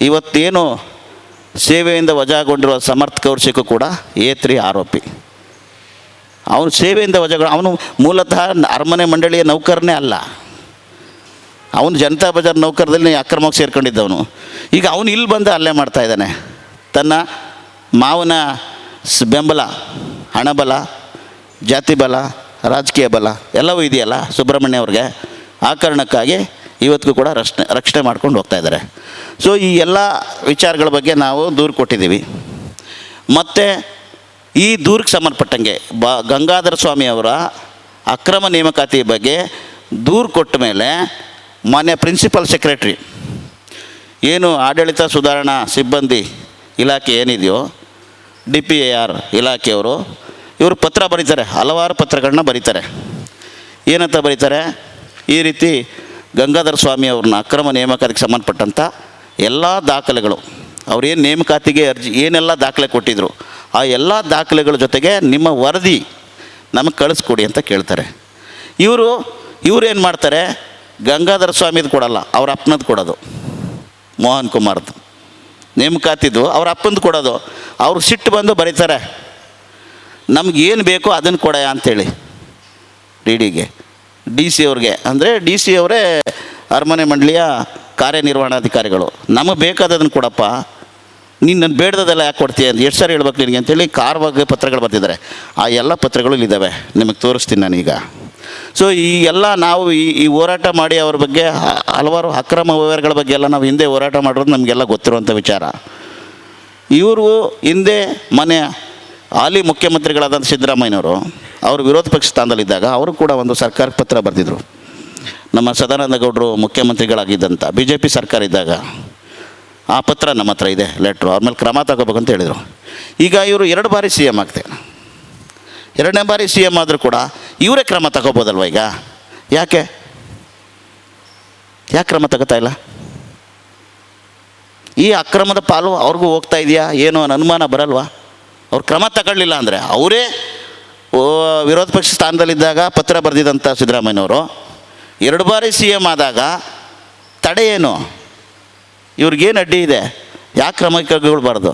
ಇವತ್ತೇನು ಸೇವೆಯಿಂದ ವಜಾಗೊಂಡಿರುವ ಸಮರ್ಥ ಕೌಶಿಕು ಕೂಡ ಏತ್ರಿ ಆರೋಪಿ. ಅವನು ಸೇವೆಯಿಂದ ವಜಾಗ, ಅವನು ಮೂಲತಃ ಅರಮನೆ ಮಂಡಳಿಯ ನೌಕರನೇ ಅಲ್ಲ. ಅವನು ಜನತಾ ಬಜಾರ್ ನೌಕರದಲ್ಲಿ ಅಕ್ರಮಕ್ಕೆ ಸೇರ್ಕೊಂಡಿದ್ದವನು. ಈಗ ಅವನು ಇಲ್ಲಿ ಬಂದು ಅಲ್ಲೇ ಮಾಡ್ತಾ ಇದ್ದಾನೆ. ತನ್ನ ಮಾವನ ಬೆಂಬಲ, ಹಣಬಲ, ಜಾತಿ ಬಲ, ರಾಜಕೀಯ ಬಲ ಎಲ್ಲವೂ ಇದೆಯಲ್ಲ ಸುಬ್ರಹ್ಮಣ್ಯ ಅವ್ರಿಗೆ. ಆ ಕಾರಣಕ್ಕಾಗಿ ಇವತ್ತಿಗೂ ಕೂಡ ರಕ್ಷಣೆ ರಕ್ಷಣೆ ಮಾಡ್ಕೊಂಡು ಹೋಗ್ತಾ ಇದ್ದಾರೆ. ಸೊ ಈ ಎಲ್ಲ ವಿಚಾರಗಳ ಬಗ್ಗೆ ನಾವು ದೂರು ಕೊಟ್ಟಿದ್ದೀವಿ. ಮತ್ತು ಈ ದೂರಿಗೆ ಸಂಬಂಧಪಟ್ಟಂಗೆ ಬ, ಗಂಗಾಧರ ಸ್ವಾಮಿ ಅವರ ಅಕ್ರಮ ನೇಮಕಾತಿ ಬಗ್ಗೆ ದೂರು ಕೊಟ್ಟ ಮೇಲೆ ಮಾನ್ಯ ಪ್ರಿನ್ಸಿಪಲ್ ಸೆಕ್ರೆಟ್ರಿ, ಏನು ಆಡಳಿತ ಸುಧಾರಣಾ ಸಿಬ್ಬಂದಿ ಇಲಾಖೆ ಏನಿದೆಯೋ, ಡಿ ಪಿ ಎ ಆರ್ ಇಲಾಖೆಯವರು ಇವರು ಪತ್ರ ಬರೀತಾರೆ, ಹಲವಾರು ಪತ್ರಗಳನ್ನ ಬರೀತಾರೆ. ಏನಂತ ಬರೀತಾರೆ? ಈ ರೀತಿ ಗಂಗಾಧರ ಸ್ವಾಮಿ ಅವ್ರನ್ನ ಅಕ್ರಮ ನೇಮಕಾತಿಗೆ ಸಂಬಂಧಪಟ್ಟಂಥ ಎಲ್ಲ ದಾಖಲೆಗಳು ಅವ್ರೇನು ನೇಮಕಾತಿಗೆ ಅರ್ಜಿ, ಏನೆಲ್ಲ ದಾಖಲೆ ಕೊಟ್ಟಿದ್ರು, ಆ ಎಲ್ಲ ದಾಖಲೆಗಳ ಜೊತೆಗೆ ನಿಮ್ಮ ವರದಿ ನಮಗೆ ಕಳಿಸ್ಕೊಡಿ ಅಂತ ಕೇಳ್ತಾರೆ. ಇವರು, ಇವ್ರು ಏನು ಮಾಡ್ತಾರೆ, ಗಂಗಾಧರ ಸ್ವಾಮಿದು ಕೊಡಲ್ಲ, ಅವ್ರ ಅಪ್ಪನದು ಕೊಡೋದು, ಮೋಹನ್ ಕುಮಾರ್ದು. ನೇಮಕಾತಿದ್ದು ಅವ್ರ ಅಪ್ಪಂದು ಕೊಡೋದು ಅವ್ರು ಸಿಟ್ಟು ಬಂದು ಬರೀತಾರೆ. ನಮಗೇನು ಬೇಕೋ ಅದನ್ನು ಕೊಡಯ ಅಂತೇಳಿ, ಡಿ ಡಿಗೆ ಡಿ ಸಿ ಅವ್ರಿಗೆ. ಅಂದರೆ ಡಿ ಸಿ ಅವರೇ ಅರಮನೆ ಮಂಡಳಿಯ ಕಾರ್ಯನಿರ್ವಹಣಾಧಿಕಾರಿಗಳು. ನಮಗೆ ಬೇಕಾದದನ್ನು ಕೊಡಪ್ಪ. ನೀನು ನನ್ನ ಬೇಡದೆಲ್ಲ ಯಾಕೆ ಕೊಡ್ತೀಯ ಅಂತ. ಎಷ್ಟು ಸಾರಿ ಹೇಳ್ಬೇಕು ನಿನಗೆ ಅಂತೇಳಿ ಕಾರವಾಗಿ ಪತ್ರಗಳು ಬರ್ತಿದ್ದಾರೆ. ಆ ಎಲ್ಲ ಪತ್ರಗಳು ಇಲ್ಲಿದ್ದಾವೆ. ನಿಮಗೆ ತೋರಿಸ್ತೀನಿ ನಾನೀಗ. ಸೊ ಈ ಎಲ್ಲ ನಾವು ಈ ಈ ಹೋರಾಟ ಮಾಡಿ ಅವ್ರ ಬಗ್ಗೆ ಹಲವಾರು ಅಕ್ರಮ ವ್ಯವಹಾರಗಳ ಬಗ್ಗೆ ಎಲ್ಲ ನಾವು ಹಿಂದೆ ಹೋರಾಟ ಮಾಡಿರೋದು ನಮಗೆಲ್ಲ ಗೊತ್ತಿರುವಂಥ ವಿಚಾರ. ಇವರು ಹಿಂದೆ ಮನೆ ಹಾಲಿ ಮುಖ್ಯಮಂತ್ರಿಗಳಾದಂಥ ಸಿದ್ದರಾಮಯ್ಯನವರು ಅವರು ವಿರೋಧ ಪಕ್ಷ ಸ್ಥಾನದಲ್ಲಿದ್ದಾಗ ಅವರು ಕೂಡ ಒಂದು ಸರ್ಕಾರಕ್ಕೆ ಪತ್ರ ಬರೆದಿದ್ರು. ನಮ್ಮ ಸದಾನಂದ ಗೌಡರು ಮುಖ್ಯಮಂತ್ರಿಗಳಾಗಿದ್ದಂಥ ಬಿ ಜೆ ಪಿ ಸರ್ಕಾರ ಇದ್ದಾಗ ಆ ಪತ್ರ ನಮ್ಮ ಹತ್ರ ಇದೆ ಲೆಟ್ರು ಅವ್ರ ಮೇಲೆ ಕ್ರಮ ತಗೋಬೇಕಂತ ಹೇಳಿದರು. ಈಗ ಇವರು ಎರಡು ಬಾರಿ ಸಿ ಎಂ ಆಗ್ತೆ. ಎರಡನೇ ಬಾರಿ ಸಿ ಎಂ ಆದರೂ ಕೂಡ ಇವರೇ ಕ್ರಮ ತಗೋಬೋದಲ್ವ ಈಗ? ಯಾಕೆ? ಯಾಕೆ ಕ್ರಮ ತಗೋತಾ ಇಲ್ಲ? ಈ ಅಕ್ರಮದ ಪಾಲು ಅವ್ರಿಗೂ ಹೋಗ್ತಾ ಇದೆಯಾ? ಏನು ಅನ್ನೋ ಅನುಮಾನ ಬರಲ್ವಾ? ಅವ್ರು ಕ್ರಮ ತಗೊಳ್ಳಿಲ್ಲ ಅಂದರೆ ಅವರೇ ವಿರೋಧ ಪಕ್ಷ ಸ್ಥಾನದಲ್ಲಿದ್ದಾಗ ಪತ್ರ ಬರೆದಿದ್ದಂಥ ಸಿದ್ದರಾಮಯ್ಯನವರು, ಎರಡು ಬಾರಿ ಸಿ ಎಂ ಆದಾಗ ತಡೆ ಏನು? ಇವ್ರಿಗೇನು ಅಡ್ಡಿ ಇದೆ? ಯಾಕೆ ಕ್ರಮ ಕೈಗೊಳ್ಬಾರ್ದು?